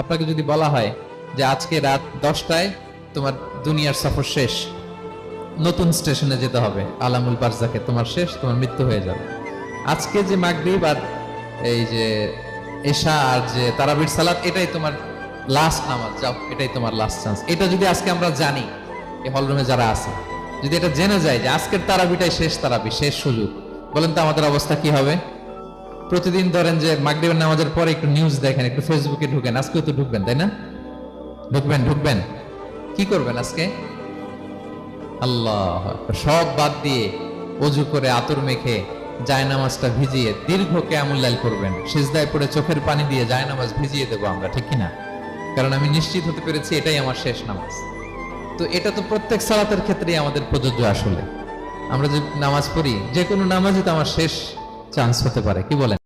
আপনাকে যদি বলা হয় যে আজকে রাত দশটায় তোমার দুনিয়ার সফর শেষ, নতুন স্টেশনে যেতে হবে, আলামুল বারজাকে তোমার শেষ, তোমার মৃত্যু হয়ে যাবে। আজকে যে মাগরিব আর এই যে এশা আর যে তারাবির সালাত, এটাই তোমার লাস্ট নামাজ, যাও, এটাই তোমার লাস্ট চান্স এটা যদি আজকে আমরা জানি, এই হলরুমে যারা আছে, যদি এটা জেনে যায় যে আজকের তারাবিটাই শেষ তারাবি, শেষ সুযোগ, বলেন তো আমাদের অবস্থা কি হবে? প্রতিদিন ধরেন যে মাগরিবের নামাজের পরে একটু নিউজ দেখেন, একটু ফেসবুকে ঢুকেন, আজকেও তো ঢুকবেন, তাই না? ঢুকবেন ঢুকবেন। কি করবেন আজকে? আল্লাহ সব বাদ দিয়ে অজু করে আতর মেখে জায়নামাজটা ভিজিয়ে দীর্ঘ কেমুল্লাল করবেন। সিজদায় পড়ে চোখের পানি দিয়ে জায়নামাজ ভিজিয়ে দেবো আমরা, ঠিক কিনা কারণ আমি নিশ্চিত হতে পেরেছি এটাই আমার শেষ নামাজ। তো এটা তো প্রত্যেক সালাতের ক্ষেত্রেই আমাদের প্রযোজ্য আসলে। আমরা যে নামাজ পড়ি, যে কোনো নামাজই তো আমার শেষ চান্স হতে পারে, কি বলেন?